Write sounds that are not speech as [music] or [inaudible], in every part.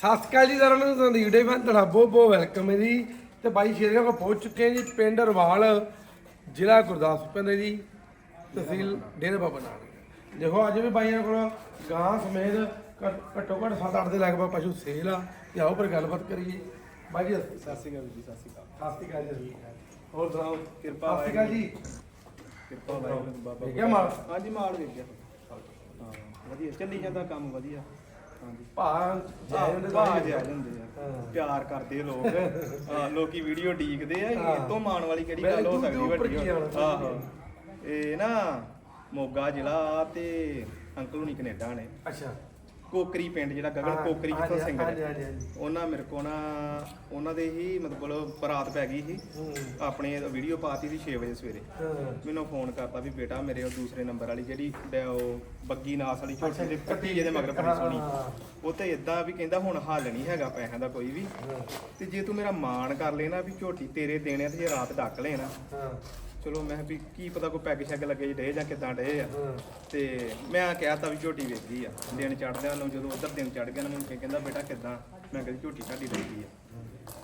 ਸਤਿ ਸ਼੍ਰੀ ਅਕਾਲ ਜੀ ਸਾਰਿਆਂ ਨੂੰ ਸੰਦੀਪ ਡੇ ਮੈਂ ਤੁਹਾਡਾ ਬਹੁਤ ਬਹੁਤ ਵੈਲਕਮ ਹੈ ਜੀ। ਤੇ ਬਾਈ ਸ਼ੇਰੀਆਂ ਕੋਲ ਪਹੁੰਚ ਚੁੱਕੇ ਹਾਂ ਜੀ ਪਿੰਡ ਰਵਾਲ ਜ਼ਿਲ੍ਹਾ ਗੁਰਦਾਸਪੁਰ ਪੈਂਦਾ ਜੀ ਤਹਿਸੀਲ ਡੇਰਾ ਬਾਬਾ ਨਾਨਕ। ਦੇਖੋ ਅੱਜ ਵੀ ਬਾਈਆਂ ਕੋਲ ਗਾਂ ਸਮੇਤ ਘੱਟ- ਘੱਟੋ ਘੱਟ 7-8 ਦੇ ਲਗਭਗ ਪਸ਼ੂ ਸੇਲ ਆ। ਤੇ ਆਓ ਪਰ ਗੱਲਬਾਤ ਕਰੀਏ। ਬਾਈ ਜੀ ਸਤਿ ਸਤਿ ਸ਼੍ਰੀ ਅਕਾਲ ਜੀ ਸਤਿ ਸ਼੍ਰੀ ਅਕਾਲ। ਸ਼੍ਰੀ ਅਕਾਲ ਜੀ। ਹੋਰ ਸੁਣਾਓ ਕਿਰਪਾ ਸਤਿ ਸ਼੍ਰੀ ਅਕਾਲ ਜੀ। ਕਿਰਪਾ ਵਾਹਿਗੁਰੂ ਬਾਬਾ ਵੇਖਿਆ ਮਾਲ? ਹਾਂਜੀ ਮਾਲ ਵੇਖ ਗਿਆ ਹਾਂ ਵਧੀਆ। ਚੱਲੀ ਜਾਂਦਾ ਕੰਮ ਵਧੀਆ। ਭਾ ਜੈ ਹੁੰਦੇ ਬਾਜ ਆ ਜਾਂਦੇ ਹਾਂ। ਆ ਪਿਆਰ ਕਰਦੇ ਲੋਕ। [laughs] ਹਾਂ ਲੋਕੀ ਵੀਡੀਓ ਡੀਕਦੇ ਆ ਹਾਂ। ਇਹ ਤੋਂ ਮਾਣ ਵਾਲੀ ਕਿਹੜੀ ਮੈਂ ਗੱਲ ਹੋ YouTube ਸਕਦੀ ਉੱਪਰ ਵੱਡੀ? ਆਹੋ। ਇਹ ਨਾ ਮੋਗਾ ਜ਼ਿਲ੍ਹਾ ਤੇ ਅੰਕਲ ਹੁਣੀ ਕੈਨੇਡਾ ਨੇ। ਅੱਛਾ। ਕੋਕਰੀ ਪਿੰਡ ਜਿਹੜਾ ਗਗਨ ਕੋਕਰੀ ਜਿੱਥੋਂ ਸਿੰਗਰ ਹਾਂਜੀ, ਹਾਂਜੀ, ਹਾਂਜੀ। ਉਹਨਾਂ ਮੇਰੇ ਕੋ ਨਾ ਉਹਨਾਂ ਦੇ ਹੀ ਮਤਲਬ ਬਰਾਤ ਪੈ ਗਈ ਸੀ। ਆਪਣੇ ਵੀਡੀਓ ਪਾਤੀ ਸੀ 6 ਵਜੇ ਸਵੇਰੇ। ਮੈਨੂੰ ਫੋਨ ਕਰਤਾ ਵੀ ਬੇਟਾ ਮੇਰੇ ਉਹ ਦੂਸਰੇ ਨੰਬਰ ਵਾਲੀ ਜਿਹੜੀ ਉਹ ਬੱਗੀ ਨਾਸ ਵਾਲੀ ਛੋਟੀ ਜਿਹੀ ਕੱਟੀ ਜਿਹਦੇ ਮਗਰ ਪਈ ਸੋਣੀ। ਉਹ ਤੇ ਇਦਾਂ ਵੀ ਕਹਿੰਦਾ ਹੁਣ ਹੱਲ ਨਹੀਂ ਹੈਗਾ ਪੈਸਿਆਂ ਦਾ ਕੋਈ ਵੀ। ਤੇ ਜੇ ਤੂੰ ਮੇਰਾ ਮਾਣ ਕਰ ਲੈਣਾ ਵੀ ਝੋਟੀ ਤੇਰੇ ਦੇਣੇ ਤੇ ਜੇ ਰਾਤ ਡੱਕ ਲੈਣਾ ਹਾਂ। ਚਲੋ ਮੈਂ ਕਿਹਾ ਵੀ ਕੀ ਪਤਾ ਕੋਈ ਪੈਗ ਸ਼ੈਗ ਲੱਗੇ ਡੇ ਜਾਂ ਕਿਦਾਂ ਡੇ ਆ। ਤੇ ਮੈਂ ਕਹਿਤਾ ਵੀ ਝੋਟੀ ਵੇਚਦੀ ਆ। ਦਿਨ ਚੜਦਿਆਂ ਨੂੰ ਜਦੋਂ ਉਧਰ ਦਿਨ ਚੜ ਗਿਆ ਨਾ ਮੈਨੂੰ ਕਹਿੰਦਾ ਬੇਟਾ ਕਿਦਾਂ? ਮੈਂ ਕਿਹਾ ਜੀ ਝੋਟੀ ਤੁਹਾਡੀ ਵੇਚਦੀ ਆ।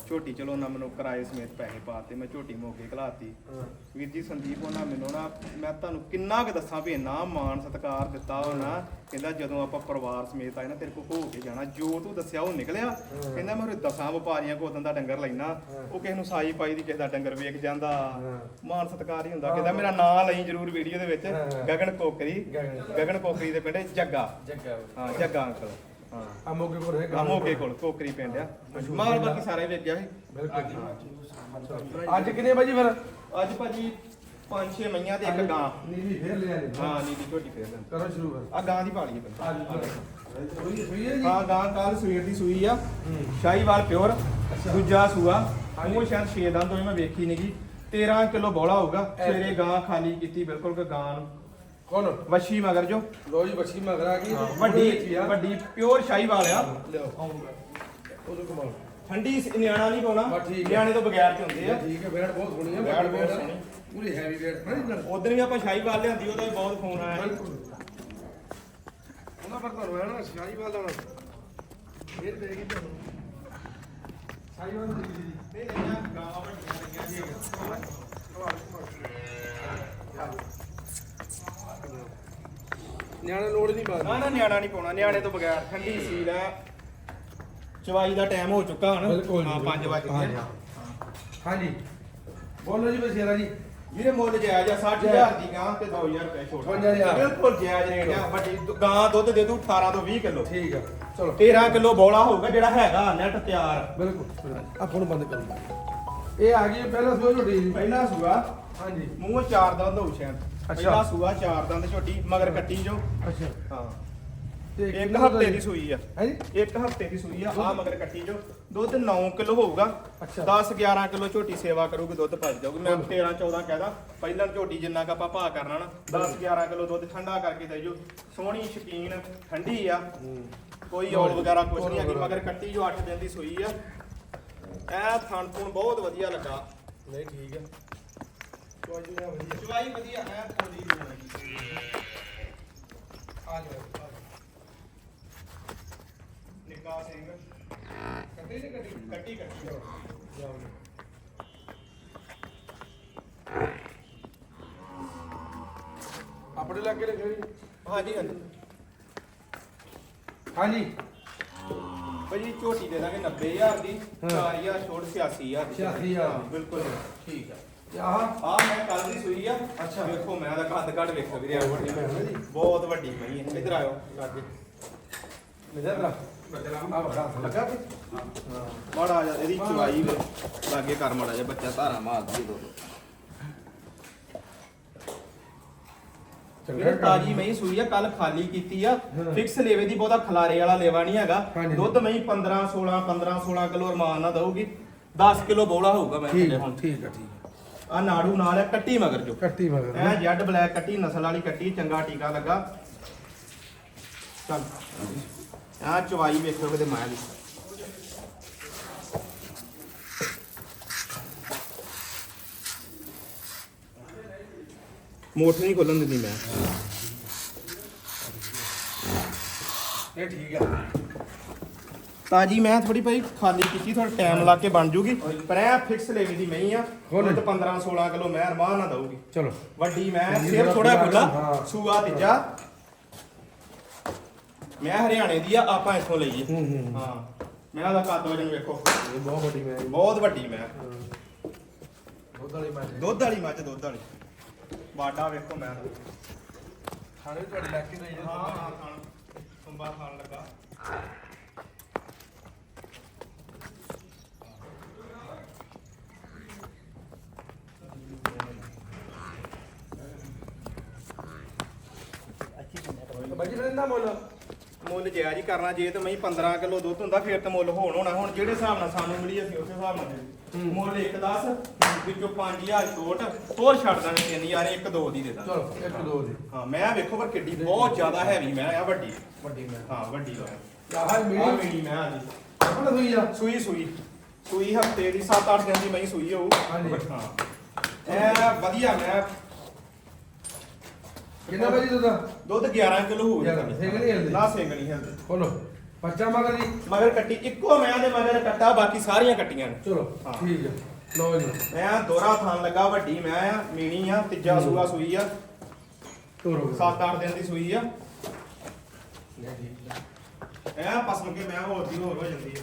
ਝੋਟੀ ਚਲੋ ਉਹਨਾਂ ਮੈਨੂੰ ਕਿਰਾਏ ਸਮੇਤ ਪੈਸੇ ਪਾਤੇ ਮੈਂ ਝੋਟੀ ਮੋਗੇ ਘਲਾਤੀ। ਵੀਰ ਜੀ ਸੰਦੀਪ ਉਹਨਾਂ ਮੈਨੂੰ ਨਾ ਮੈਂ ਤੁਹਾਨੂੰ ਕਿੰਨਾ ਕੁ ਦੱਸਾਂ ਵੀ ਇੰਨਾ ਮਾਣ ਸਤਿਕਾਰ ਦਿੱਤਾ ਉਹਨਾਂ ਕਹਿੰਦਾ ਜਦੋਂ ਆਪਾਂ ਪਰਿਵਾਰ ਸਮੇਤ ਆਏ ਨਾ ਤੇਰੇ ਕੋਲ ਹੋ ਕੇ ਜਾਣਾ ਜੋ ਤੂੰ ਦੱਸਿਆ ਉਹ ਨਿਕਲਿਆ। ਕਹਿੰਦਾ ਮੈਂ ਉਰੇ ਦਸਾਂ ਵਪਾਰੀਆਂ ਕੋਲ ਦਾ ਡੰਗਰ ਲੈਣਾ ਉਹ ਕਿਸੇ ਨੂੰ ਸਾਈ ਪਾਈ ਦੀ ਕਿਸੇ ਦਾ ਡੰਗਰ ਵੇਖ ਜਾਂਦਾ। ਮਾਣ ਸਤਿਕਾਰ ਹੀ ਹੁੰਦਾ ਕਹਿੰਦਾ ਮੇਰਾ ਨਾਂ ਲਈ ਜਰੂਰ ਵੀਡੀਓ ਦੇ ਵਿੱਚ। ਗਗਨ ਕੋਕਰੀ। ਗਗਨ। ਕੋਕਰੀ ਦੇ ਪਿੰਡ ਜੱਗਾ। ਜੱਗਾ। ਹਾਂ ਜੱਗਾ ਅੰਕਲ। ਆ ਮੋਗੇ ਕੋਲ ਹੈ ਆ ਮੋਗੇ ਕੋਲ। ਕੋਕਰੀ ਪਿੰਡ ਆ। ਮਾਲ ਬਾਕੀ ਸਾਰਾ ਹੀ ਵੇਚਿਆ ਸੀ। ਬਿਲਕੁਲ ਅੱਜ ਕਿੰਨੇ ਵਜੇ ਫਿਰ? ਅੱਜ ਭਾਜੀ ਪੰਜ ਛੇ ਮਈਆਂ ਤੇ ਇੱਕ ਗਾਂ। ਨੀਲੀ ਫੇਰ ਲੈ ਆਲੇ ਹਾਂ ਨੀਲੀ ਝੋਟੀ ਫੇਰ ਦਿੰਦੇ ਕਰੋ ਸ਼ੁਰੂ ਫਿਰ। ਆ ਗਾਂ ਦੀ ਪਾਲੀ ਹੈ ਅੱਜ ਸੋਈ ਸੋਈ ਹੈ ਜੀ? ਹਾਂ ਗਾਂ ਕੱਲ ਸਵੇਰ ਦੀ ਸੂਈ ਆ। ਸ਼ਾਹੀਵਾਲ ਪਿਓਰ ਦੂਜਾ ਸੂਆ। ਉਹ ਸ਼ਾਇਦ 6 ਦੰਦ ਤੋਂ ਮੈਂ ਵੇਖੀ ਨਹੀਂਗੀ 13 ਕਿਲੋ ਬੋਲਾ ਹੋਊਗਾ। ਸਵੇਰੇ ਗਾਂ ਖਾਲੀ ਕੀਤੀ ਬਿਲਕੁਲ ਕਿ ਗਾਂ ਨੂੰ ਕੌਣ? ਵੱਛੀ ਮਗਰ ਜੋ। ਲੋ ਜੀ ਬੱਚੀ ਮਗਰ ਆ ਗਈ। ਵੱਡੀ ਵੱਡੀ ਪਿਓਰ ਸ਼ਾਹੀਵਾਲ ਆ। ਲਿਓ ਉਹਦੇ ਕਮਾਲ ਠੰਡੀ ਸ- ਨਿਆਣਾ ਨਹੀਂ ਪਾਉਣਾ। ਬਸ ਠੀਕ ਹੈ। ਨਿਆਣੇ ਤੋਂ ਬਗੈਰ ਚ ਹੁੰਦੇ ਆ। ਠੀਕ ਹੈ ਬੈਠ ਬਹੁਤ ਸੋਹਣੀ ਹੈ ਬੈਠ ਬਹੁਤ ਸੋਹਣੀ। ਪੂਰੀ ਹੈਵੀ ਵੇਟ ਨਹੀਂ ਨਾ ਉਦੋਂ ਵੀ ਆਪਾਂ ਸ਼ਾਹੀਵਾਲ ਲਿਆਂਦੀ ਉਹਦਾ ਵੀ ਬਹੁਤ ਫੋਨ ਆਇਆ। ਸੀ। ਬਿਲਕੁਲ। ਉਹਨਾਂ ਪਰ ਤੁਹਾਨੂੰ ਹੈ ਨਾ ਸ਼ਾਹੀਵਾਲ ਦਾ ਫੇਰ ਦੇਗੀ ਤੁਹਾਨੂੰ ਸ਼ਾਹੀਵਾਲ ਦੀ। ਜੀ ਨਹੀਂ ਨਹੀਂ ਆ ਗਾਂ ਵੱਡੀਆਂ ਲੱਗੀਆਂ ਸੀ। ਨਿਆਣੇ ਲੋੜ ਨਹੀਂ ਨਾ ਬਾਦ ਨਾ ਨਿਆਣਾ ਨਹੀਂ ਪਾਉਣਾ। ਨਿਆਣੇ ਤੋਂ ਬਗੈਰ ਠੰਡੀ ਸੀਲ ਹੈ ਚਵਾਈ ਦਾ ਟਾਈਮ ਹੋ ਚੁੱਕਾ ਹੁਣ। ਬਿਲਕੁਲ ਜੀ, ਹਾਂ 5 ਵਜੇ ਹਾਂਜੀ। ਹਾਂਜੀ। ਬੋਲੋ ਜੀ ਬਸੇਰਾ ਜੀ। ਵੀਰੇ ਮੁੱਲ ਜਾਇਜ਼ ਆ 60000 ਦੀ ਗਾਂ ਤੇ 2000 ਰੁਪਏ ਛੋਟ 52,000 ਬਿਲਕੁਲ ਜਾਇਜ਼ ਰੇਟ ਆ। ਵੱਡੀ ਦੁ- ਗਾਂ ਦੁੱਧ ਦੇ ਦੂ 18 ਤੋਂ 20 ਕਿਲੋ। ਠੀਕ ਆ। ਚਲੋ। 13 ਕਿਲੋ ਬੋਲਾ ਹੋਊਗਾ ਜਿਹੜਾ ਹੈਗਾ ਨੈਟ ਤਿਆਰ। ਬਿਲਕੁਲ ਆ ਫੋਨ ਬੰਦ ਕਰੋ। ਇਹ ਆ ਗਈ ਪਹਿਲਾਂ ਸੋ ਝੋਟੀ ਜੀ ਪਹਿਲਾ ਸੂਆ। ਹਾਂਜੀ। ਮੂੰਹ ਚਾਰ ਸ਼ਾਇਦ। ਅੱਛਾ। ਪਹਿਲਾ ਸੂਆ ਚਾਰ ਦੰਦ ਛੋਟੀ ਮਗਰ ਕੱਟੀ ਜੋ। ਅੱਛਾ। ਹਾਂ। ਤੇ ਇੱਕ ਹਫ਼ਤੇ ਦੀ ਸੂਈ ਆ। ਹੈ ਜੀ? ਇੱਕ ਹਫ਼ਤੇ ਦੀ ਸੂਈ ਆ ਆ ਮਗਰ ਕੱਟੀ ਜੋ। ਦੁੱਧ 9 ਕਿਲੋ ਹੋਊਗਾ। ਅੱਛਾ। 10 11 ਕਿਲੋ ਝੋਟੀ ਸੇਵਾ ਕਰੂਗੀ ਦੁੱਧ ਪਚ ਜਾਊਗੀ। ਮੈਂ 13 14 ਕਹਿਦਾ ਪਹਿਲਾਂ ਝੋਟੀ ਜਿੰਨਾ ਕ ਆਪਾਂ ਭਾਅ ਕਰਨਾ ਨਾ 10 11 ਕਿਲੋ ਦੁੱਧ ਠੰਡਾ ਕਰਕੇ ਦੇ ਜੋ। ਸੋਹਣੀ ਸ਼ਕੀਨ ਠੰਡੀ ਆ। ਕੋਈ ਔਲ ਵਗੈਰਾ ਕੁਛ ਨਹੀਂ ਹੈਗੀ ਮਗਰ ਕੱਟੀ ਜੋ 8 ਦਿਨ ਦੀ ਸੂਈ ਆ। ਥਣ ਥੁਣ ਬਹੁਤ ਵਧੀਆ ਲੱਗਾ। ਨਹੀਂ ਠੀਕ ਆ। ਚਵਾਈ ਵਧੀਆ ਐ ਥੋੜੀ ਜਿਹੀ ਆ ਜਾਓ ਨਿੱਕਾ ਸਿੰਘ। ਕੱਟੀ ਤੇ ਕੱਟੀ ਕੱਟੀ ਕੱਟੀ। ਜਾਓ ਆਪਣੇ ਲੱਗੇ ਰੱਖੋ ਜੀ ਹਾਂਜੀ ਹਾਂਜੀ। ਹਾਂਜੀ। ਭਾਜੀ ਝੋਟੀ ਦੇ ਦਾਂਗੇ 90000 ਦੀ ਹਾਂ। 4000 ਛੋੜ 86000 ਦੀ। 86,000 ਹਾਂ, ਬਿਲਕੁਲ। ਠੀਕ ਆ। ਤੇ ਆਹ ਆ ਮੈਂ ਕੱਲ ਦੀ ਸੂਈ ਆ। ਅੱਛਾ। ਵੇਖੋ ਮੈਂ ਦਾ ਕੱਦ ਕੱਢ ਵੇਖੋ ਵੀਰੇ ਆਹ ਵੱਡੀ ਭੈਣ ਹੈ ਜੀ। ਬਹੁਤ ਵੱਡੀ ਮਈ ਹੈ ਇਧਰ ਆਇਓ। ਲਾਗੇ ਨਜ਼ਰ ਆ ਬੜਾ ਲੱਗਾ ਤੇ। ਮਾੜਾ ਜਾ ਇਹਦੀ ਚਵਾਈ ਵੇ। ਲਾਗੇ ਕਰ ਮਾੜਾ ਜਾ ਬੱਚਾ ਧਾਰਾ ਮਾਰਦੀ ਦੋ ਵੀਰੇ ਤਾਜੀ ਮਈ ਸੂਈ ਆ ਕੱਲ ਖਾਲੀ ਕੀਤੀ ਆ। ਫਿਕਸ ਲੇਵੇ ਦੀ ਬਹੁਤਾ ਖਲਾਰੇ ਵਾਲਾ ਲੇਵਾ ਨਹੀਂ ਹੈਗਾ। ਦੁੱਧ ਮਈ 15 16 15 16 ਕਿਲੋ ਰਮਾਨ ਨਾਲ ਦਊਗੀ। 10 ਕਿਲੋ ਬੋਲਾ ਹੋਊਗਾ ਮੈਂ ਠੀਕ ਹੁਣ। ਠੀਕ ਆ ਠੀਕ ਆ ਨਾੜੂ ਨਾਲ ਹੈ ਕੱਟੀ ਮਗਰ ਜੋ ਕੱਟੀ ਮਗਰ ਐ ਜੈਡ ਬਲੈਕ ਕੱਟੀ ਨਸਲ ਵਾਲੀ ਕੱਟੀ ਚੰਗਾ ਟੀਕਾ ਲੱਗਾ। ਚੱਲ। ਆ ਚਵਾਈ ਵੇਖੋ ਕਿਤੇ ਮਾਇਆ ਦੀ। ਮੋਟਰ ਨਹੀਂ ਖੋਲਣ ਦਿੰਦੀ ਮੈਂ। ਇਹ ਠੀਕ ਆ। ਤਾਜੀ ਮੈਂ ਥੋੜੀ ਭਾਈ ਖਾਲੀ ਕੀਤੀ ਥੋੜਾ ਟਾਈਮ ਲਾ ਕੇ ਬਣ ਜੂਗੀ। ਪਰ ਐ ਫਿਕਸ ਲੇਵੀ ਦੀ ਮਹੀਂ ਆ। ਦੁੱਧ 15 16 ਕਿਲੋ ਮੈਂ ਰਮਾਨ ਨਾ ਦਊਗੀ। ਚਲੋ। ਵੱਡੀ ਮੈਂ ਜੀ, ਸਿਰ ਥੋੜਾ ਖੁੱਲਾ। ਸੂਆ ਤੀਜਾ। ਮੈਂ ਹਰਿਆਣੇ ਦੀ ਆ ਆਪਾਂ ਇੱਥੋਂ ਲਈਏ। ਹੂੰ ਮੈਂ ਉਹਦਾ ਕੱਦ ਵਜਨ ਵੇਖੋ। ਇਹ ਬਹੁਤ ਵੱਡੀ ਮੈਂ। ਬਹੁਤ ਵੱਡੀ ਮੈਂ। ਦੁੱਧ ਵਾਲੀ ਮੈਂ। ਦੁੱਧ ਵਾਲੀ ਮੱਝ ਦੁੱਧ ਵਾਲੀ। ਬਾਡਾ ਵੇਖੋ ਮੈਂ। ਖਾਣੇ ਤੁਹਾਡੀ ਲੱਕੀ ਨਹੀਂ ਹਾਂ ਹਾਂ ਖਾਣ। ਸੁੰਬਾ ਖਾਣ ਲੱਗਾ। ਬੱਜੀ ਰਹਿੰਦਾ ਮੁੱਲ? ਮੁੱਲ ਜਾਇਜ਼ ਹੀ ਕਰਨਾ ਜੇ ਤੇ ਮੈਂ 15 ਕਿਲੋ ਦੁੱਧ ਹੁੰਦਾ ਫਿਰ ਤੇ ਮੁੱਲ ਹੋਣ ਹੋਣਾ। ਹੁਣ ਜਿਹੜੇ ਹਿਸਾਬ ਨਾਲ ਸਾਨੂੰ ਮਿਲੀ ਅਸੀਂ ਉਸੇ ਹਿਸਾਬ ਨਾਲ ਦੇ। ਮੁੱਲ 1 10 ਵਿੱਚੋਂ 5000 ਛੋਟ ਹੋਰ ਛੱਡ ਦਾਂਗੇ 3000 ਇੱਕ ਦੋ ਦੀ ਦੇ ਦਾਂਗੇ। ਚਲੋ ਇੱਕ ਦੋ ਦੀ। ਹਾਂ ਮੈਂ ਵੇਖੋ ਪਰ ਕਿੱਡੀ ਬਹੁਤ ਜ਼ਿਆਦਾ ਹੈਵੀ ਮੈਂ ਆ ਵੱਡੀ। ਵੱਡੀ ਮੈਂ। ਹਾਂ ਵੱਡੀ ਵਾ ਆਹ ਆ ਮੀਡੀਅਮ ਮੇਰੀ ਮੈਂ ਆ ਜੀ ਆਪਣਾ ਸੂਈ ਆ? ਸੂਈ ਸੂਈ। ਸੂਈ ਹਫ਼ਤੇ ਦੀ 7-8 ਦਿਨ ਦੀ ਮੈਂ ਸੂਈ ਹੋਊ। ਹਾਂਜੀ। ਹਾਂ। ਐ ਵਧੀਆ ਮੈਂ ਕਿੰਨਾ ਬੱਜੀ ਦੁੱਧ? ਦੁੱਧ 11 ਕਿਲੋ ਹੋਊ ਗਿਆਰਾਂ, ਸਿੰਘ ਨਹੀਂ ਹਿਲਦੇ? ਨਾ ਸਿੰਘ ਨਹੀਂ ਹਿਲਦੇ। ਬੋਲੋ ਬੱਚਾ ਮਗਰ ਜੀ। ਮਗਰ ਕੱਟੀ ਇੱਕੋ ਮੈਂ ਦੇ ਮਗਰ ਕੱਟਾ ਬਾਕੀ ਸਾਰੀਆਂ ਕੱਟੀਆਂ ਨੇ। ਚਲੋ ਹਾਂ। ਠੀਕ ਹੈ ਲਓ ਜੀ। ਮੈਂ ਦੋਰਾ ਥਾਨ ਲੱਗਾ ਵੱਡੀ ਮੈਂ ਆ ਮੀਣੀ ਆ ਤੀਜਾ ਸੂਆ ਸੂਈ ਆ। ਤੋਰੋ 7-8 ਦਿਨ ਦੀ ਸੂਈ ਆ। ਐ ਪਸਮ ਕੇ ਮੈਂ ਹੋਰ ਦੀ ਹੋਰ ਹੋ ਜਾਂਦੀ ਆ।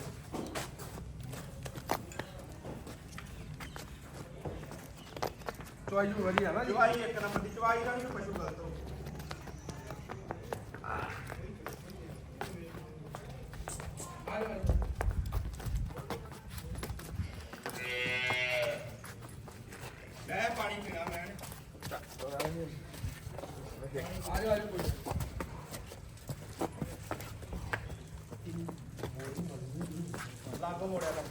ਚੁਆਈ ਵੀ ਵਧੀਆ ਨਾ ਜੀ। ਚਵਾਈ ਇੱਕ ਨੰਬਰ ਦੀ ਚਵਾਈ ਦਾ ਨਹੀਂ ਪਸ਼ੂ ਗਲਤ ਹੋ ਮੈਂ ਪਾਣੀ ਪੀਣਾ, ਮੈਂ ਆਜੋ ਆਜੋ ਕੋਈ ਲਾਗੋ ਮੋੜਿਆ ਕਰ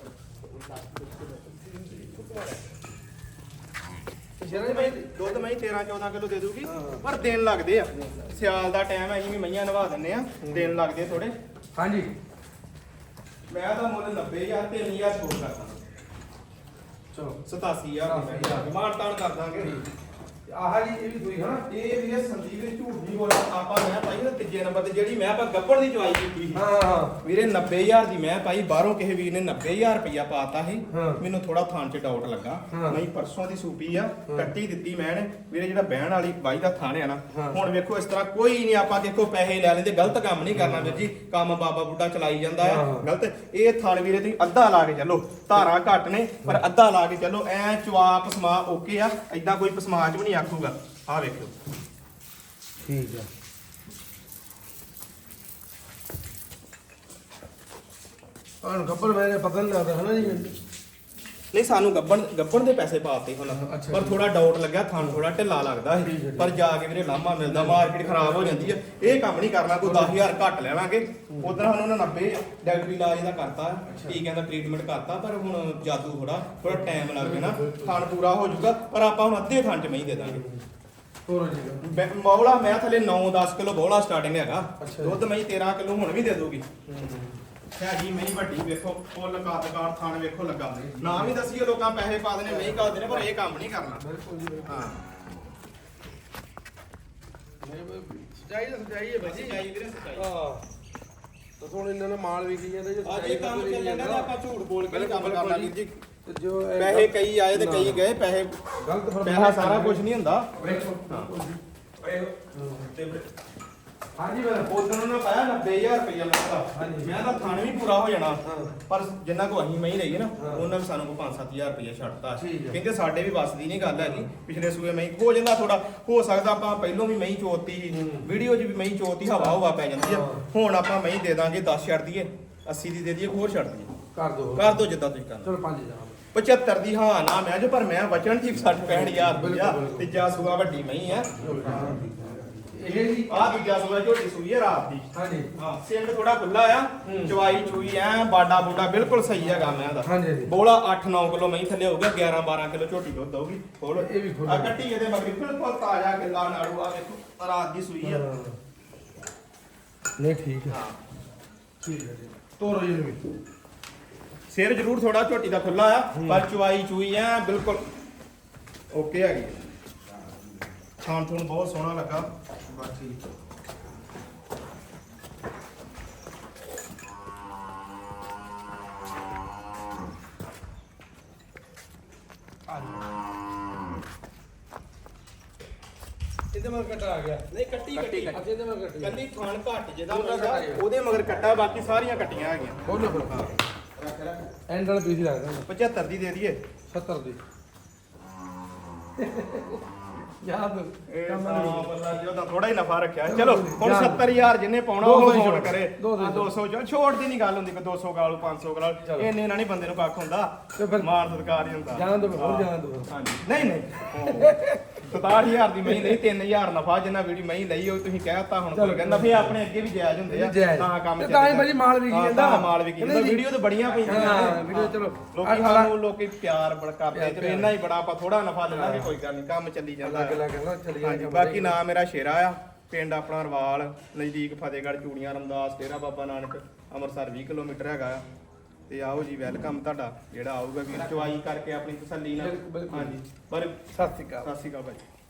ਸ਼ੇਰਾਂ ਭਾਈ ਦੁੱਧ ਮੈਂ 13 14 ਕਿਲੋ ਦੇ ਦੂਗੀ। ਪਰ ਦਿਨ ਲੱਗਦੇ ਆ। ਸਿਆਲ ਦਾ ਟਾਈਮ ਹੈ ਜਿਵੇਂ ਮਈਆਂ ਨਵਾ ਦਿੰਨੇ ਆ। ਦਿਨ ਲੱਗਦੇ ਥੋੜੇ। ਹਾਂਜੀ। ਮੈਂ ਤਾਂ ਮੁੱਲ 90000 ਤੇ 3000 ਛੋੜ ਕਰਦਾ। ਚਲੋ। 87000 ਮੈਂ ਮਾਨ ਤਾਨ ਕਰ ਦਾਂਗੇ। ਆਹ ਜੀ ਇਹ ਵੀ ਸੂਈ ਹਨਾ ਇਹ ਵੀਰੇ ਸੰਦੀਪ ਨੇ ਝੂਠ ਨਹੀਂ ਆਪਾਂ ਮੈਂ ਪਾਈ ਨਾ ਤੀਜੇ ਨੰਬਰ ਤੇ ਜਿਹੜੀ ਮੈਂ ਆਪਾਂ ਗੱਪੜ ਦੀ ਚਵਾਈ ਕੀਤੀ ਸੀ ਹਾਂ ਹਾਂ ਵੀਰੇ 90000 ਦੀ ਮੈਂ ਪਾਈ ਬਾਹਰੋਂ ਕਿਸੇ ਵੀਰ ਨੇ 90000 ਰੁਪਇਆ ਪਾਤਾ ਸੀ ਹਾਂ। ਮੈਨੂੰ ਥੋੜਾ ਥਾਂ 'ਚ ਡਾਊਟ ਲੱਗਾ ਹਾਂ। ਨਹੀਂ ਪਰਸੋਂ ਦੀ ਸੂਪੀ ਆ ਹਾਂ। ਕੱਟੀ ਦਿੱਤੀ ਮੈਂ ਨੇ ਵੀਰੇ ਜਿਹੜਾ ਬਹਿਣ ਵਾਲੀ ਬਾਈ ਦਾ ਥਾਂ ਆ ਨਾ ਹਾਂ। ਹੁਣ ਵੇਖੋ ਇਸ ਤਰ੍ਹਾਂ ਕੋਈ ਨਹੀਂ ਆਪਾਂ ਦੇਖੋ ਪੈਸੇ ਲੈ ਲੈਂਦੇ ਗਲਤ ਕੰਮ ਨਹੀਂ ਕਰਨਾ ਵੀਰ ਜੀ ਕੰਮ ਬਾਬਾ ਬੁੱਢਾ ਚਲਾਈ ਜਾਂਦਾ ਆ ਹਾਂ। ਗਲਤ ਇਹ ਥਾਂ ਵੀਰੇ ਤੁਸੀਂ ਅੱਧਾ ਲਾ ਕੇ ਚੱਲੋ ਧਾਰਾਂ ਘੱਟ ਨੇ ਪਰ ਅੱਧਾ ਲਾ ਕੇ ਚੱਲੋ ਐ ਚਵਾ ਪਸਮਾ ਓਕੇ ਆ ਐਦਾਂ ਕੋਈ ਪਸਮਾਜ ਵੀ ਨਹੀਂ ਆਖੂਗਾ ਆ ਵੇਖੋ ਠੀਕ ਹੈ। ਆਣ ਕੱਪੜ ਮੈਨੇ ਪਤਾ ਨਹੀਂ ਲੱਗਦਾ ਹਨਾ ਜੀ। ਮੈਨੂੰ ਨਹੀਂ ਸਾਨੂੰ ਗੱਬਣ ਗੱਬਣ ਦੇ ਪੈਸੇ ਪਾਤੇ ਹੁਣ। ਪਰ ਥੋੜਾ ਡਾਊਟ ਲੱਗਿਆ ਥਾਂ ਥੋੜਾ ਢਿੱਲਾ ਲੱਗਦਾ ਠੀਕ ਹੈ, ਸੀ ਠੀਕ ਪਰ ਜਾ ਕੇ ਵੀਰੇ ਲਾਮਾ ਮਿਲਦਾ ਮਾਰਕੀਟ ਖਰਾਬ ਹੋ ਜਾਂਦੀ ਹੈ। ਇਹ ਕੰਮ ਨਹੀਂ ਕਰਨਾ ਕੋਈ 10000 ਘੱਟ ਲੈਵਾਂਗੇ ਉਧਰ ਹੁਣ ਉਹਨਾਂ 90 ਡਾਕਟਰੀ ਇਲਾਜ ਦਾ ਕਰਤਾ। ਟੀਕਿਆਂ ਦਾ ਟ੍ਰੀਟਮੈਂਟ ਕਰਤਾ ਪਰ ਹੁਣ ਜਾਦੂ ਥੋੜਾ ਥੋੜਾ ਟਾਈਮ ਲੱਗ ਜਾਣਾ। ਥਾਂ ਪੂਰਾ ਹੋ ਜਾਊਗਾ ਪਰ ਆਪਾਂ ਹੁਣ ਅੱਧੇ ਥਾਂ ਚ ਮਹੀਂ ਦੇ ਦਾਂਗੇ। ਤੋਰੋ ਜੀ ਬੌਲਾ ਮੈਂ ਥੱਲੇ 9-10 ਕਿਲੋ ਬੌਲਾ ਸਟਾਰਟਿੰਗ ਹੈਗਾ। ਦੁੱਧ ਮਹੀਂ 13 ਕਿਲੋ ਹੁਣ ਵੀ ਦੇ ਦੂਗੀ ਹੈਗੀ ਮਹੀਂ ਵੱਡੀ ਵੇਖੋ ਫੁੱਲ ਕਾਦਕਾਰ ਥਾਣ ਵੇਖੋ ਲੱਗਾ ਨਾ ਵੀ ਦਸੀਏ ਲੋਕਾਂ ਪੈਸੇ ਪਾ ਦੇਣੇ ਨਹੀਂ ਕਰਦੇ ਨੇ ਪਰ ਇਹ ਕੰਮ ਨਹੀਂ ਕਰਨਾ। ਬਿਲਕੁਲ ਜੀ ਬਿਲਕੁਲ। ਹਾਂ। ਸਜਾਈ ਤਾਂ ਸਜਾਈ ਹੈ ਬਸ ਜਾਈ ਵੀਰੇ ਸੱਚਾਈ। ਹਾਂ। ਤਾਂ ਹੁਣ ਇਹਨਾਂ ਨੇ ਮਾਲ ਵੀ ਕੀ ਜਾਂਦੇ ਜੇ ਅੱਜ ਇਹ ਕੰਮ ਚੱਲਣ ਦਾ ਆਪਾਂ ਝੂਠ ਬੋਲ ਕੇ ਨਹੀਂ ਕੰਮ ਕਰਨਾ ਵੀਰ ਜੀ। ਜੋ ਪੈਸੇ ਕਈ ਆਏ ਤੇ ਕਈ ਗਏ ਪੈਸੇ ਗਲਤ ਫਰਮਾਇਆ ਸਾਰਾ ਕੁਝ ਨਹੀਂ ਹੁੰਦਾ। ਵੇਖੋ। ਤੇ ਹਾਂਜੀ ਮੈਂ ਉਦੋਂ ਉਹਨਾਂ ਪਾਇਆ 90000 ਰੁਪਇਆ ਲੱਗਦਾ ਹਾਂਜੀ। ਮੈਂ ਤਾਂ ਥਾਣੇ ਵੀ ਪੂਰਾ ਹੋ ਜਾਣਾ ਹਾਂ। ਪਰ ਜਿੰਨਾ ਕੋ ਅਸੀਂ ਮਹੀਂ ਲਈਏ ਨਾ ਹਾਂ। ਉਹਨਾਂ ਵੀ ਸਾਨੂੰ ਕੋ 5-7000 ਰੁਪਇਆ ਛੱਡਤਾ ਹੈ। ਕਹਿੰਦੇ ਸਾਡੇ ਵੀ ਵੱਸ ਦੀ ਨਹੀਂ ਗੱਲ ਹੈਗੀ ਪਿਛਲੇ ਸੂਏ ਮਹੀਂ ਹੋ ਜਾਂਦਾ ਥੋੜਾ ਹੋ ਸਕਦਾ ਆਪਾਂ ਪਹਿਲੋਂ ਵੀ ਮਹੀਂ ਚੋਤੀ ਸੀ ਹੂੰ। ਵੀਡੀਓ 'ਚ ਵੀ ਮਹੀਂ ਚੋਤੀ ਹਵਾ ਹਵਾ ਪੈ ਜਾਂਦੀ ਆ ਹਾਂ। ਹੁਣ ਆਪਾਂ ਮਹੀਂ ਦੇ ਦਾਂਗੇ 10 ਛੱਡ ਦਈਏ 80 ਦੀ ਦੇ ਦਈਏ ਹੋਰ ਛੱਡ ਦਈਏ ਕਰ ਦੋ ਕਰ ਦੋ ਜਿੱਦਾਂ ਤੁਸੀਂ ਕਰਨਾ ਚਲੋ ਪੰਜ ਜਨਾਬ 75 ਦੀ ਹਾਂ ਨਾ ਮੈਂ ਜੋ ਪਰ ਮੈਂ ਬਚਣ ਦੀ 60 65000 ਬਿਲਕੁਲ, ਰੁਪਇਆ। ਤੀਜਾ ਸੂਆ ਵੱਡੀ ਮਹੀਂ ਆ ਇਹ ਜੀ ਆ ਦੂਜਾ ਸੂਆ ਝੋਟੀ ਸੂਈ ਆ ਰਾਤ ਦੀ। ਹਾਂਜੀ। ਹਾਂ ਸਿੰਡ ਥੋੜਾ ਖੁੱਲਾ ਆ ਹੂੰ। ਚਵਾਈ ਚੂਈ ਐ ਬਾਡਾ ਬੂਡਾ ਬਿਲਕੁਲ ਸਹੀ ਹੈਗਾ ਮੈਂ ਦਾ। ਹਾਂਜੀ ਹਾਂਜੀ। ਬੋਲਾ 8-9 ਕਿਲੋ ਮਹੀਂ ਥੱਲੇ ਹੋਊਗਾ 11-12 ਕਿਲੋ ਝੋਟੀ ਦੁੱਧ ਦਊਗੀ ਖੋਲ। ਇਹ ਵੀ ਖੋਲੋ। ਆ ਕੱਟੀ ਇਹਦੇ ਮਗਰ ਬਿਲਕੁਲ ਤਾਜ਼ਾ ਕਿੱਲਾ ਨਾੜੂ ਆ ਵੇਖੋ ਰਾਤ ਦੀ ਸੂਈ ਆ। ਨਹੀਂ ਠੀਕ ਹੈ ਹਾਂ। ਠੀਕ ਹੈ ਜੀ। ਤੋਰੋ ਜੀ ਨੂੰ ਵੀ। ਸਿਰ ਜ਼ਰੂਰ ਥੋੜਾ ਝੋਟੀ ਦਾ ਖੁੱਲਾ ਆ ਪਰ ਚਵਾਈ ਚੂਈ ਐ ਬਿਲਕੁਲ ਓਕੇ ਹੈਗੀ। ਖਾਣ ਥੂਣ ਬਹੁਤ ਸੋਹਣਾ ਲੱਗਾ। ਕੱਟਾ ਆ ਗਿਆ। ਨਹੀਂ ਕੱਟੀ ਕੱਟੀ। ਅੱਗੇ ਤੇ ਮੈਂ ਕੱਟੀ। ਕੱਲੀ ਥਣ ਘੱਟ ਜਿਹਦਾ ਉਹਦੇ ਮਗਰ ਕੱਟਾ ਬਾਕੀ ਸਾਰੀਆਂ ਕੱਟੀਆਂ ਹੈਗੀਆਂ। ਬੋਲੋ ਫਿਰ। ਰੱਖ ਰੱਖ। ਐਂਡ ਦੀ। ਦੇ ਦਈਏ। ਦੀ। ਯਾਦ ਇਹ ਕੰਮ ਤਾਂ ਨਹੀਂ। ਬੱਲਾ ਜੀ ਉਹਦਾ ਥੋੜਾ ਹੀ ਨਫਾ ਰੱਖਿਆ। ਚਲੋ ਹੁਣ ਜਾਣ। 70000 ਜਿੰਨੇ ਪਾਉਣਾ ਉਹ ਛੋੜ। ਕਰੇ। ਹੀ 200 ਚ ਛੋੜ ਦੀ ਨਹੀਂ ਗੱਲ ਹੁੰਦੀ ਕਿ 200 ਗਾਲ 500 ਗਾਲ। ਇੰਨੇ ਨਾਲ ਨਹੀਂ ਬੰਦੇ ਨੂੰ ਕੱਖ ਹੁੰਦਾ। ਮਾਰ ਸਰਕਾਰ ਹੀ ਹੁੰਦਾ। ਜਾਣ ਦੋ ਹੋਰ। ਜਾਣ ਦੋ। ਹਾਂਜੀ। ਨਹੀਂ ਨਹੀਂ। 67000 ਦੀ ਮਹੀਂ ਨਹੀਂ 3000 ਨਫਾ ਜਿੰਨਾ ਵੀਡੀ ਮਹੀਂ ਲਈ ਉਹ ਤੁਸੀਂ ਕਹਿਤਾ ਹੁਣ। ਕੋਈ ਕਹਿੰਦਾ ਫੇ ਆਪਣੇ ਅੱਗੇ ਵੀ ਜਾਇਜ਼ ਹੁੰਦੇ ਆ। ਤਾਂ ਕੰਮ ਤੇ ਤਾਂ ਹੀ ਚੱਲਦਾ। ਭਾਜੀ ਮਾਲ ਵਿਕੀ ਜਾਂਦਾ। ਮਾਲ ਵਿਕੀ ਜਾਂਦਾ। ਵੀਡੀਓ ਤੇ ਬੜੀਆਂ ਪਈਆਂ ਹਾਂ, ਵੀਡੀਓ ਚਲੋ। ਲੋਕੀ ਸਾਨੂੰ ਲੋਕੀ ਪਿਆਰ ਬੜਾ ਕਰਦੇ ਚਲੋ ਇੰਨਾ ਹੀ ਬੜਾ ਆਪਾਂ ਥੋੜਾ ਨਫਾ ਲੈ ਲਾਂਗੇ ਕੋਈ ਗੱਲ ਨਹੀਂ ਕੰਮ ਚੱਲੀ ਜਾਂਦਾ ਲੱਗ ਲੱਗ ਨਾ ਚਲੀ ਹਾਂਜੀ ਬਾਕੀ ਨਾਮ ਮੇਰਾ ਸ਼ੇਰਾ ਆ ਪਿੰਡ ਆਪਣਾ ਰਵਾਲ ਨਜ਼ਦੀਕ ਫਤਿਹਗੜ੍ਹ ਚੂੜੀਆਂ ਰਮਦਾਸ ਤੇਰਾ ਬਾਬਾ ਨਾਨਕ ਅੰਮ੍ਰਿਤਸਰ 20 ਕਿਲੋਮੀਟਰ ਹੈਗਾ ਆ ਤੇ ਆਓ ਜੀ ਵੈਲਕਮ ਤੁਹਾਡਾ ਜਿਹੜਾ ਆਊਗਾ ਵੀਰ ਚਵਾਈ ਕਰਕੇ ਆਪਣੀ ਤਸੱਲੀ ਨਾਲ। ਬਿਲਕੁਲ, ਬਿਲਕੁਲ। ਹਾਂਜੀ ਪਰ ਸਤਿ ਸ਼੍ਰੀ ਅਕਾਲ। ਸਤਿ ਸ਼੍ਰੀ ਅਕਾਲ ਭਾਈ